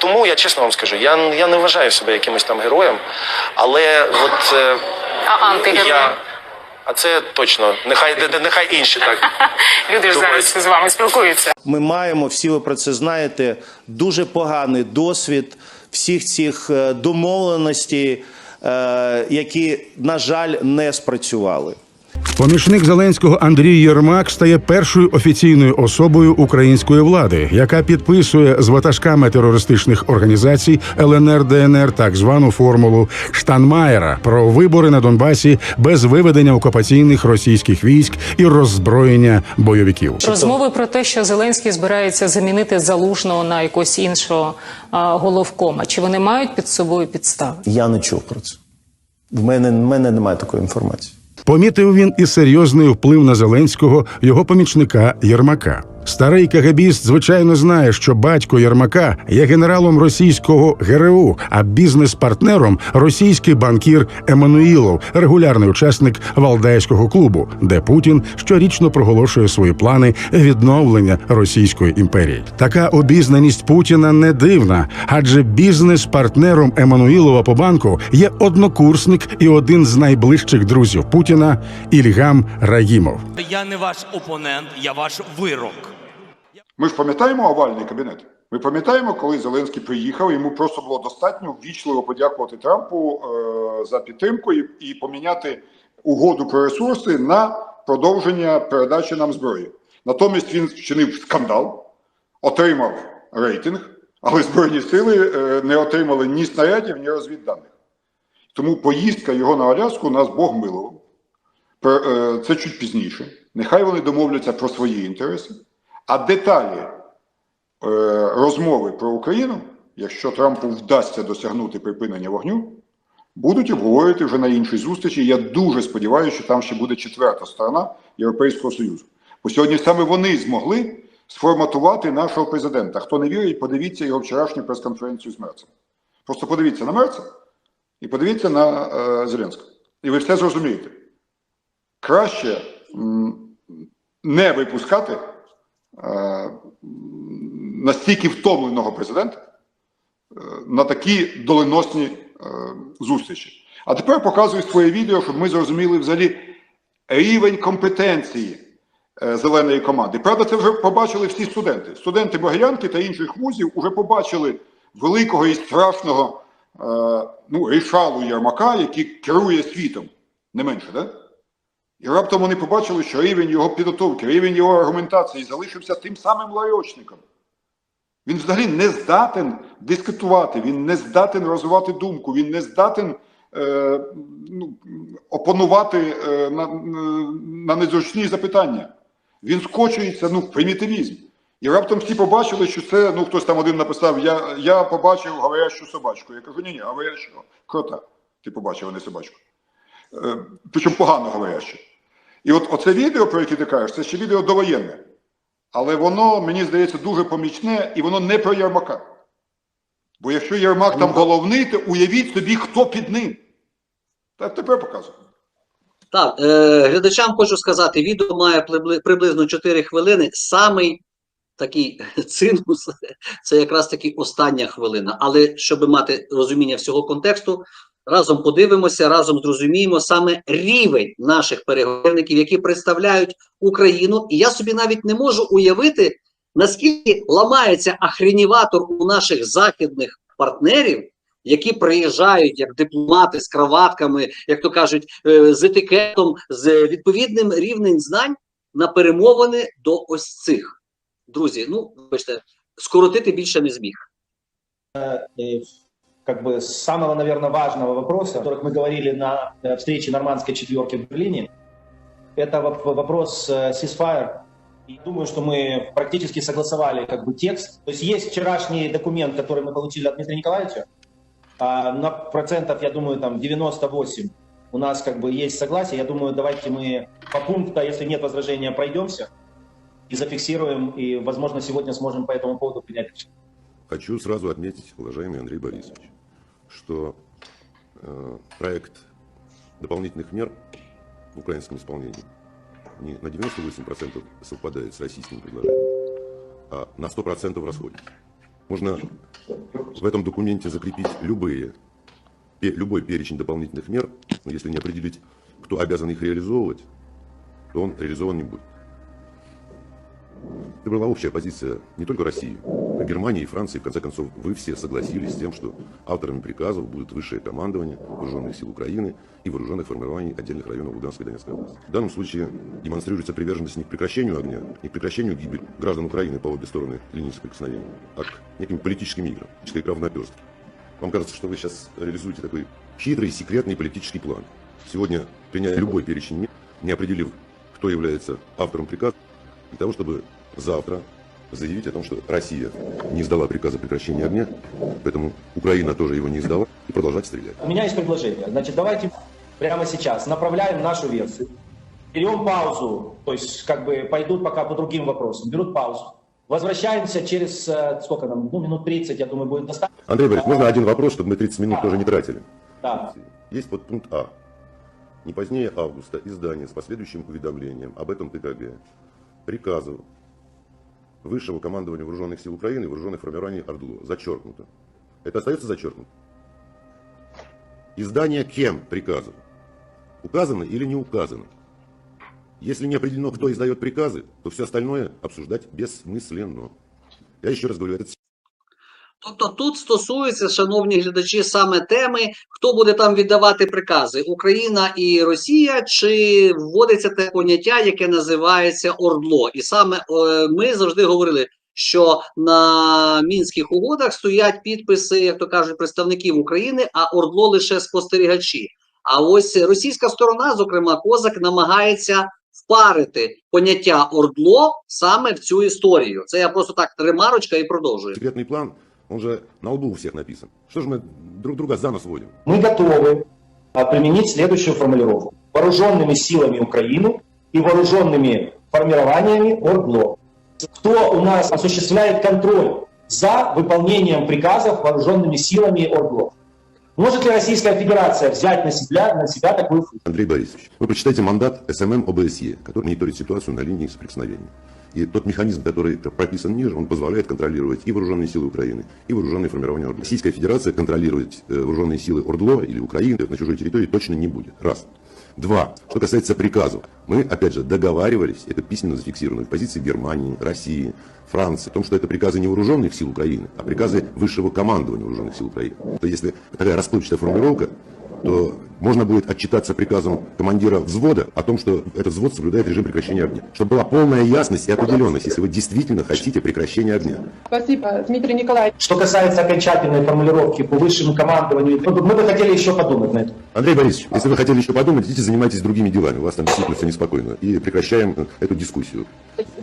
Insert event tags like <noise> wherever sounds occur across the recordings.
тому я чесно вам скажу, я, я не вважаю себе якимось там героєм, але от е, А антигерої? я. А це точно. Нехай нехай інші так. <laughs> Люди ж зараз з вами спілкуються. Ми маємо, всі ви про це знаєте, дуже поганий досвід всіх цих е, домовленостей, е, які, на жаль, не спрацювали. Помічник Зеленського Андрій Єрмак стає першою офіційною особою української влади, яка підписує з ватажками терористичних організацій ЛНР ДНР так звану формулу Штанмаєра про вибори на Донбасі без виведення окупаційних російських військ і роззброєння бойовиків. Розмови про те, що Зеленський збирається замінити залужного на якогось іншого а, головкома. Чи вони мають під собою підстави? Я не чув про це. В мене, в мене немає такої інформації. Помітив він і серйозний вплив на Зеленського його помічника Єрмака. Старий КГБіст, звичайно, знає, що батько Єрмака є генералом російського ГРУ, а бізнес-партнером російський банкір Еммануїлов, регулярний учасник Валдайського клубу, де Путін щорічно проголошує свої плани відновлення Російської імперії. Така обізнаність Путіна не дивна, адже бізнес-партнером Еммануїлова по банку є однокурсник і один з найближчих друзів Путіна Ільгам Раїмов. Я не ваш опонент, я ваш вирок. Ми ж пам'ятаємо овальний кабінет. Ми пам'ятаємо, коли Зеленський приїхав, йому просто було достатньо ввічливо подякувати Трампу е, за підтримку і, і поміняти угоду про ресурси на продовження передачі нам зброї. Натомість він вчинив скандал, отримав рейтинг, але Збройні сили е, не отримали ні снарядів, ні розвідданих. Тому поїздка його на Аляску нас Бог милував. Е, Це чуть пізніше. Нехай вони домовляться про свої інтереси. А деталі е, розмови про Україну, якщо Трампу вдасться досягнути припинення вогню, будуть обговорювати вже на іншій зустрічі. Я дуже сподіваюся, що там ще буде четверта сторона Європейського Союзу. Бо сьогодні саме вони змогли сформатувати нашого президента. Хто не вірить, подивіться його вчорашню прес-конференцію з Мерцем. Просто подивіться на Мерца і подивіться на е, Зеленського. І ви все зрозумієте. Краще м, не випускати настільки втомленого президента е, на такі доленосні е, зустрічі. А тепер показую своє відео, щоб ми зрозуміли взагалі рівень компетенції е, зеленої команди. Правда, це вже побачили всі студенти. Студенти Богоянки та інших вузів вже побачили великого і страшного е, ну, рішалу Єрмака, який керує світом. Не менше, так? Да? І раптом вони побачили, що рівень його підготовки, рівень його аргументації залишився тим самим ларьочником. Він взагалі не здатен дискутувати, він не здатен розвивати думку, він не здатен е, ну, опонувати е, на, на незручні запитання. Він скочується ну, в примітивізм. І раптом всі побачили, що це, ну хтось там один написав, я, я побачив говорящу собачку. Я кажу, ні, ні, говорящого крота. Ти побачив, а не собачку. Е, причому погано говоряще. І от оце відео, про яке ти кажеш, це ще відео довоєнне. Але воно, мені здається, дуже помічне, і воно не про Єрмака. Бо якщо Єрмак там головний, то уявіть собі, хто під ним. Так тепер показую. Так, е, глядачам хочу сказати, відео має приблизно 4 хвилини. Самий такий <laughs> цинус це якраз таки остання хвилина. Але щоб мати розуміння всього контексту, разом подивимося, разом зрозуміємо саме рівень наших переговорників, які представляють Україну. І я собі навіть не можу уявити, наскільки ламається ахреніватор у наших західних партнерів, які приїжджають як дипломати з краватками, як то кажуть, е, з етикетом, з відповідним рівнем знань на перемовини до ось цих. Друзі, ну вибачте, скоротити більше не зміг. Как бы самого, наверное, важного вопроса, о которых мы говорили на э, встрече нормандской четверки в Берлине, это воп- вопрос э, ceasefire. И думаю, что мы практически согласовали как бы текст. То есть есть вчерашний документ, который мы получили от Дмитрия Николаевича. А на процентов, я думаю, там 98 у нас как бы есть согласие. Я думаю, давайте мы по пункту, если нет возражения, пройдемся и зафиксируем. И, возможно, сегодня сможем по этому поводу принять решение. Хочу сразу отметить, уважаемый Андрей Борисович, что э, проект дополнительных мер в украинском исполнении не на 98% совпадает с российским предложением, а на 100% расходится. Можно в этом документе закрепить любые, любой перечень дополнительных мер, но если не определить, кто обязан их реализовывать, то он реализован не будет. Это была общая позиция не только России, Германии и Франции. В конце концов, вы все согласились с тем, что авторами приказов будет высшее командование вооруженных сил Украины и вооруженных формирований отдельных районов Луганской и Донецкой области. В данном случае демонстрируется приверженность не к прекращению огня, не к прекращению гибели граждан Украины по обе стороны линии соприкосновения, а к неким политическим играм, политической игра в наперстке. Вам кажется, что вы сейчас реализуете такой хитрый, секретный политический план. Сегодня, приняя любой перечень мер, не определив, кто является автором приказа, для того, чтобы завтра заявить о том, что Россия не издала приказ о прекращении огня, поэтому Украина тоже его не издала, и продолжать стрелять. У меня есть предложение. Значит, давайте прямо сейчас направляем нашу версию, берем паузу, то есть как бы пойдут пока по другим вопросам, берут паузу. Возвращаемся через, э, сколько нам, ну, минут 30, я думаю, будет достаточно. Андрей Борисович, можно один вопрос, чтобы мы 30 минут тоже не тратили? Да. Есть вот пункт А. Не позднее августа издание с последующим уведомлением об этом ТКГ приказу Высшего командования Вооруженных сил Украины и Вооруженных формирований ОРДЛО. Зачеркнуто. Это остается зачеркнуто? Издание кем приказов? Указано или не указано? Если не определено, кто издает приказы, то все остальное обсуждать бессмысленно. Я еще раз говорю, этот Тобто тут стосується, шановні глядачі, саме теми, хто буде там віддавати прикази: Україна і Росія, чи вводиться те поняття, яке називається ОРДЛО. І саме е, ми завжди говорили, що на мінських угодах стоять підписи, як то кажуть, представників України, а ОРДЛО лише спостерігачі. А ось російська сторона, зокрема Козак, намагається впарити поняття ОРДЛО саме в цю історію. Це я просто так ремарочка і продовжую. секретный план, он же на лбу у всех написан. Что же мы друг друга за нос водим? Мы готовы а, применить следующую формулировку. Вооруженными силами Украины и вооруженными формированиями ОРДЛО. Кто у нас осуществляет контроль за выполнением приказов вооруженными силами ОРДЛО? Может ли Российская Федерация взять на себя, на себя такую функцию? Андрей Борисович, вы прочитайте мандат СММ ОБСЕ, который мониторит ситуацию на линии соприкосновения. И тот механизм, который прописан ниже, он позволяет контролировать и вооруженные силы Украины, и вооруженные формирования ОРДЛО. Российская Федерация контролировать э, вооруженные силы ОРДЛО или Украины на чужой территории точно не будет. Раз. Два. Что касается приказов, мы, опять же, договаривались, это письменно зафиксировано в позиции Германии, России, Франции, о том, что это приказы не вооруженных сил Украины, а приказы высшего командования вооруженных сил Украины. То если такая расплывчатая формулировка, то можно будет отчитаться приказом командира взвода о том, что этот взвод соблюдает режим прекращения огня. Чтобы была полная ясность и определенность, если вы действительно хотите прекращения огня. Спасибо, Дмитрий Николаевич. Что касается окончательной формулировки по высшему командованию, мы бы хотели еще подумать на это. Андрей Борисович, если вы хотели еще подумать, идите занимайтесь другими делами. У вас там действительно все неспокойно. И прекращаем э, эту дискуссию.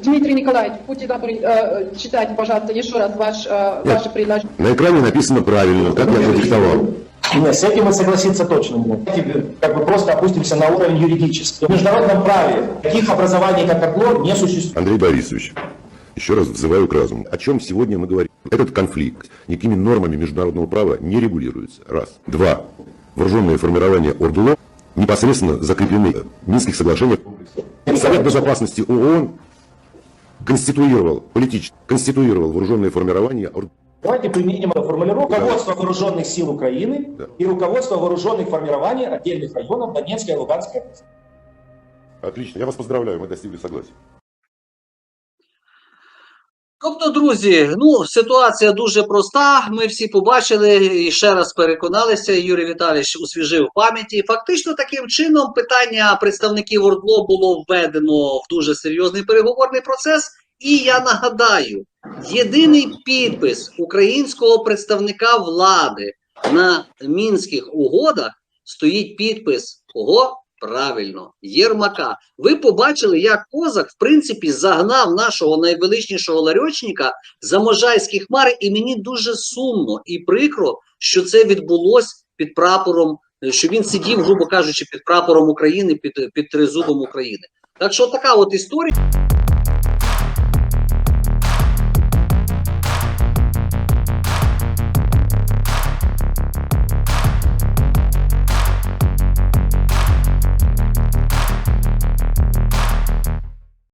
Дмитрий Николаевич, будьте добры, э, читайте, пожалуйста, еще раз ваш, э, ваше предложение. На экране написано правильно, как я продиктовал. Нет, с этим мы согласиться точно не можем. Как бы просто опустимся на уровень юридический. В международном праве таких образований, как ОРДЛО, не существует. Андрей Борисович, еще раз взываю к разуму. О чем сегодня мы говорим? Этот конфликт никакими нормами международного права не регулируется. Раз. Два. Вооруженные формирования ОРДЛО непосредственно закреплены в Минских соглашениях. Совет Безопасности ООН конституировал, политически конституировал вооруженные формирования ОРДЛО. Давайте применим эту формулировку. Руководство вооруженных сил Украины Да. и руководство вооруженных формирований отдельных районов Донецкой и Луганской области. Отлично, я вас поздравляю, мы достигли согласия. Тобто, друзі, ну ситуація дуже проста. Ми всі побачили і ще раз переконалися. Юрій Віталійович освіжив в пам'яті. Фактично, таким чином питання представників ОРДЛО було введено в дуже серйозний переговорний процес. І я нагадаю, єдиний підпис українського представника влади на мінських угодах стоїть підпис кого? Правильно, Єрмака. Ви побачили, як Козак, в принципі, загнав нашого найвеличнішого ларьочника за можайські хмари, і мені дуже сумно і прикро, що це відбулося під прапором, що він сидів, грубо кажучи, під прапором України, під, під тризубом України. Так що така от історія.